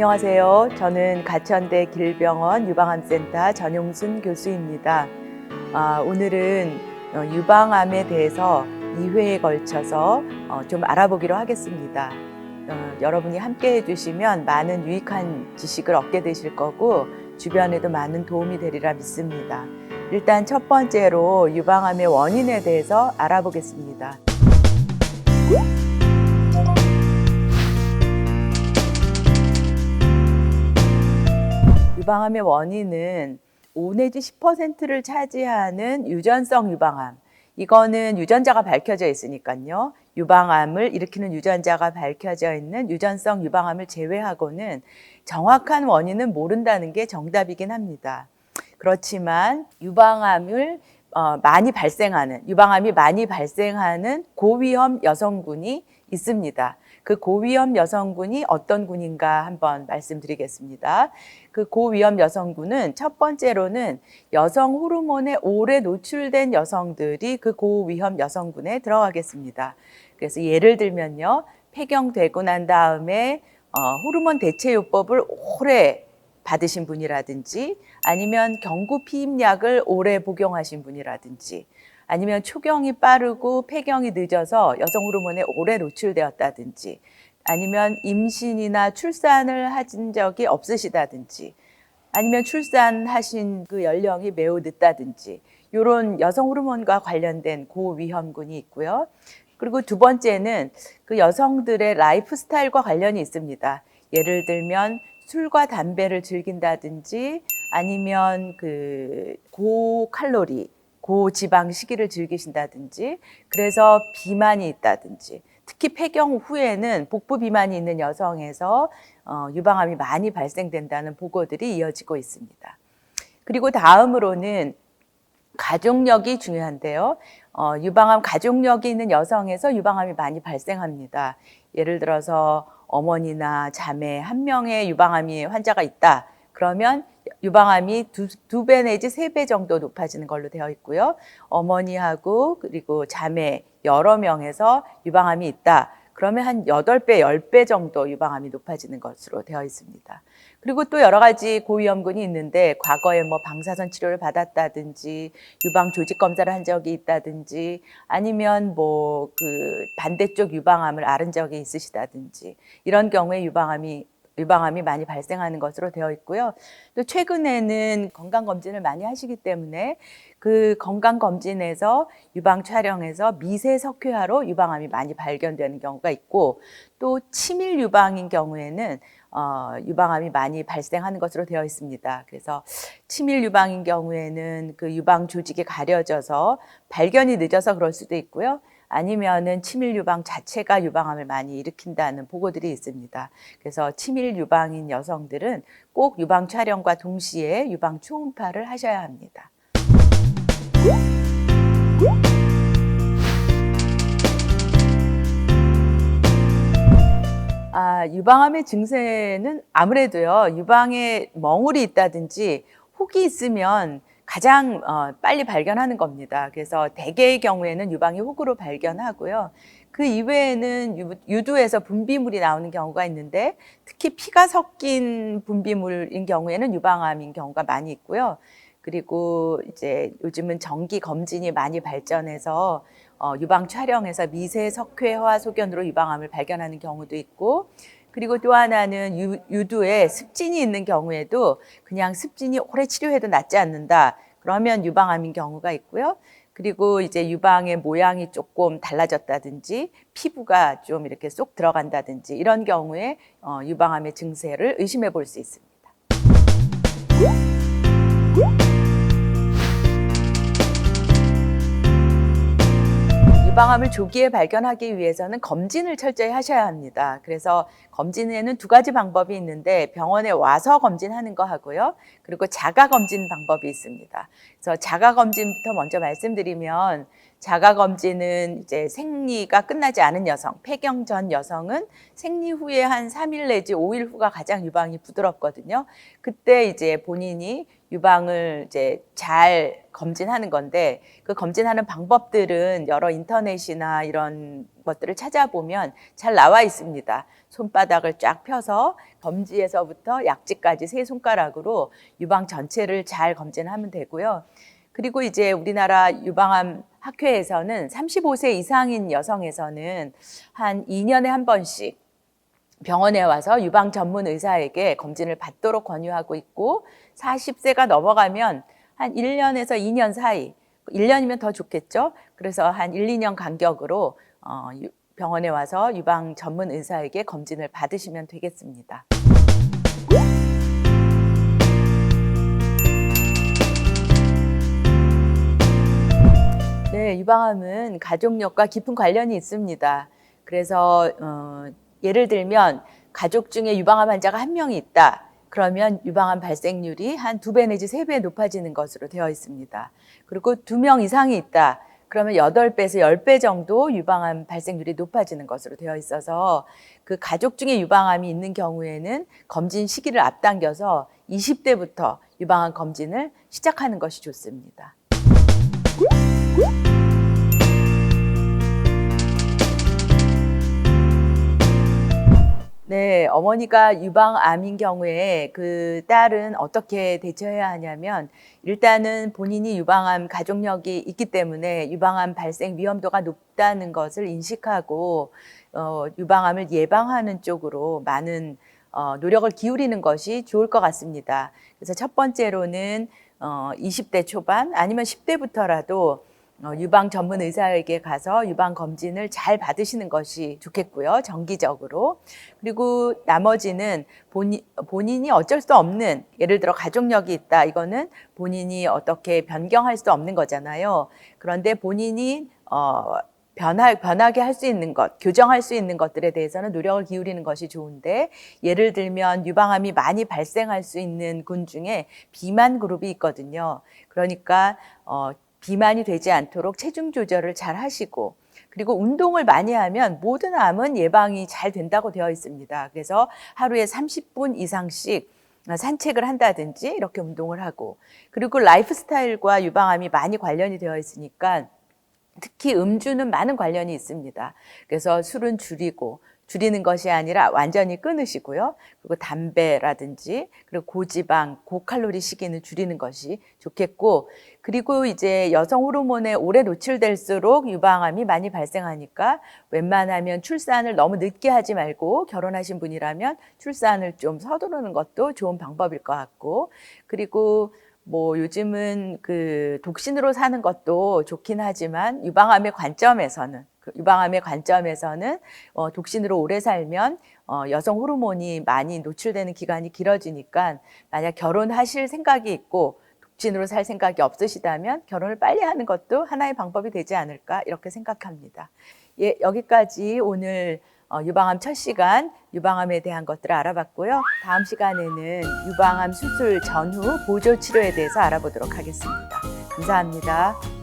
안녕하세요. 저는 가천대 길병원 유방암센터 전용순 교수입니다. 아, 오늘은 어, 유방암에 대해서 2회에 걸쳐서 어, 좀 알아보기로 하겠습니다. 어, 여러분이 함께 해주시면 많은 유익한 지식을 얻게 되실 거고 주변에도 많은 도움이 되리라 믿습니다. 일단 첫 번째로 유방암의 원인에 대해서 알아보겠습니다. 유방암의 원인은 5 내지 10%를 차지하는 유전성 유방암. 이거는 유전자가 밝혀져 있으니까요. 유방암을 일으키는 유전자가 밝혀져 있는 유전성 유방암을 제외하고는 정확한 원인은 모른다는 게 정답이긴 합니다. 그렇지만 유방암을 어, 많이 발생하는 유방암이 많이 발생하는 고위험 여성군이 있습니다. 그 고위험 여성군이 어떤 군인가 한번 말씀드리겠습니다. 그 고위험 여성군은 첫 번째로는 여성 호르몬에 오래 노출된 여성들이 그 고위험 여성군에 들어가겠습니다. 그래서 예를 들면요. 폐경되고 난 다음에 어, 호르몬 대체요법을 오래 받으신 분이라든지 아니면 경구 피임약을 오래 복용하신 분이라든지 아니면 초경이 빠르고 폐경이 늦어서 여성 호르몬에 오래 노출되었다든지 아니면 임신이나 출산을 하신 적이 없으시다든지 아니면 출산하신 그 연령이 매우 늦다든지 이런 여성 호르몬과 관련된 고위험군이 있고요. 그리고 두 번째는 그 여성들의 라이프 스타일과 관련이 있습니다. 예를 들면 술과 담배를 즐긴다든지 아니면 그 고칼로리, 고지방 식이를 즐기신다든지 그래서 비만이 있다든지 특히 폐경 후에는 복부 비만이 있는 여성에서 어, 유방암이 많이 발생된다는 보고들이 이어지고 있습니다. 그리고 다음으로는 가족력이 중요한데요. 어, 유방암 가족력이 있는 여성에서 유방암이 많이 발생합니다. 예를 들어서 어머니나 자매 한 명의 유방암이 환자가 있다. 그러면 유방암이 두, 두배 내지 세 배 정도 높아지는 걸로 되어 있고요. 어머니하고 그리고 자매 여러 명에서 유방암이 있다. 그러면 한 여덟 배 열 배 정도 유방암이 높아지는 것으로 되어 있습니다. 그리고 또 여러 가지 고위험군이 있는데 과거에 뭐 방사선 치료를 받았다든지 유방 조직 검사를 한 적이 있다든지 아니면 뭐 그 반대쪽 유방암을 앓은 적이 있으시다든지 이런 경우에 유방암이 유방암이 많이 발생하는 것으로 되어 있고요. 또 최근에는 건강 검진을 많이 하시기 때문에 그 건강 검진에서 유방 촬영에서 미세 석회화로 유방암이 많이 발견되는 경우가 있고 또 치밀 유방인 경우에는 어, 유방암이 많이 발생하는 것으로 되어 있습니다. 그래서 치밀 유방인 경우에는 그 유방 조직이 가려져서 발견이 늦어서 그럴 수도 있고요. 아니면은 치밀 유방 자체가 유방암을 많이 일으킨다는 보고들이 있습니다. 그래서 치밀 유방인 여성들은 꼭 유방 촬영과 동시에 유방 초음파를 하셔야 합니다. 아, 유방암의 증세는 아무래도요, 유방에 멍울이 있다든지 혹이 있으면 가장 어, 빨리 발견하는 겁니다. 그래서 대개의 경우에는 유방이 혹으로 발견하고요. 그 이외에는 유, 유두에서 분비물이 나오는 경우가 있는데 특히 피가 섞인 분비물인 경우에는 유방암인 경우가 많이 있고요. 그리고 이제 요즘은 정기 검진이 많이 발전해서 어, 유방 촬영에서 미세 석회화 소견으로 유방암을 발견하는 경우도 있고 그리고 또 하나는 유, 유두에 습진이 있는 경우에도 그냥 습진이 오래 치료해도 낫지 않는다. 그러면 유방암인 경우가 있고요. 그리고 이제 유방의 모양이 조금 달라졌다든지 피부가 좀 이렇게 쏙 들어간다든지 이런 경우에 어, 유방암의 증세를 의심해 볼 수 있습니다. 유방암을 조기에 발견하기 위해서는 검진을 철저히 하셔야 합니다. 그래서 검진에는 두 가지 방법이 있는데 병원에 와서 검진하는 거 하고요. 그리고 자가 검진 방법이 있습니다. 그래서 자가 검진부터 먼저 말씀드리면 자가 검진은 이제 생리가 끝나지 않은 여성, 폐경 전 여성은 생리 후에 한 3일 내지 5일 후가 가장 유방이 부드럽거든요. 그때 이제 본인이 유방을 이제 잘 검진하는 건데 그 검진하는 방법들은 여러 인터넷이나 이런 것들을 찾아보면 잘 나와 있습니다. 손바닥을 쫙 펴서 검지에서부터 약지까지 세 손가락으로 유방 전체를 잘 검진하면 되고요. 그리고 이제 우리나라 유방암 학회에서는 35세 이상인 여성에서는 한 2년에 한 번씩 병원에 와서 유방 전문 의사에게 검진을 받도록 권유하고 있고 40세가 넘어가면 한 1년에서 2년 사이 1년이면 더 좋겠죠. 그래서 한 1, 2년 간격으로 어, 유- 병원에 와서 유방 전문 의사에게 검진을 받으시면 되겠습니다. 네, 유방암은 가족력과 깊은 관련이 있습니다. 그래서 어, 예를 들면 가족 중에 유방암 환자가 한 명이 있다. 그러면 유방암 발생률이 한 두 배 내지 세 배 높아지는 것으로 되어 있습니다. 그리고 두 명 이상이 있다. 그러면 여덟 배에서 열 배 정도 유방암 발생률이 높아지는 것으로 되어 있어서 그 가족 중에 유방암이 있는 경우에는 검진 시기를 앞당겨서 20대부터 유방암 검진을 시작하는 것이 좋습니다. 네, 어머니가 유방암인 경우에 그 딸은 어떻게 대처해야 하냐면 일단은 본인이 유방암 가족력이 있기 때문에 유방암 발생 위험도가 높다는 것을 인식하고 어, 유방암을 예방하는 쪽으로 많은 어, 노력을 기울이는 것이 좋을 것 같습니다. 그래서 첫 번째로는 어, 20대 초반 아니면 10대부터라도 어, 유방 전문 의사에게 가서 유방 검진을 잘 받으시는 것이 좋겠고요. 정기적으로. 그리고 나머지는 본인, 본인이 어쩔 수 없는, 예를 들어 가족력이 있다. 이거는 본인이 어떻게 변경할 수 없는 거잖아요. 그런데 본인이, 어, 변화, 변하게 할 수 있는 것, 교정할 수 있는 것들에 대해서는 노력을 기울이는 것이 좋은데, 예를 들면 유방암이 많이 발생할 수 있는 군 중에 비만 그룹이 있거든요. 그러니까, 어, 비만이 되지 않도록 체중 조절을 잘 하시고 그리고 운동을 많이 하면 모든 암은 예방이 잘 된다고 되어 있습니다. 그래서 하루에 30분 이상씩 산책을 한다든지 이렇게 운동을 하고 그리고 라이프 스타일과 유방암이 많이 관련이 되어 있으니까 특히 음주는 많은 관련이 있습니다. 그래서 술은 줄이고 줄이는 것이 아니라 완전히 끊으시고요. 그리고 담배라든지 그리고 고지방, 고칼로리 식이는 줄이는 것이 좋겠고 그리고 이제 여성 호르몬에 오래 노출될수록 유방암이 많이 발생하니까 웬만하면 출산을 너무 늦게 하지 말고 결혼하신 분이라면 출산을 좀 서두르는 것도 좋은 방법일 것 같고 그리고 뭐 요즘은 그 독신으로 사는 것도 좋긴 하지만 유방암의 관점에서는 그 유방암의 관점에서는 어, 독신으로 오래 살면 어, 여성 호르몬이 많이 노출되는 기간이 길어지니까 만약 결혼하실 생각이 있고 독신으로 살 생각이 없으시다면 결혼을 빨리 하는 것도 하나의 방법이 되지 않을까 이렇게 생각합니다. 예, 여기까지 오늘 어, 유방암 첫 시간 유방암에 대한 것들을 알아봤고요. 다음 시간에는 유방암 수술 전후 보조 치료에 대해서 알아보도록 하겠습니다. 감사합니다.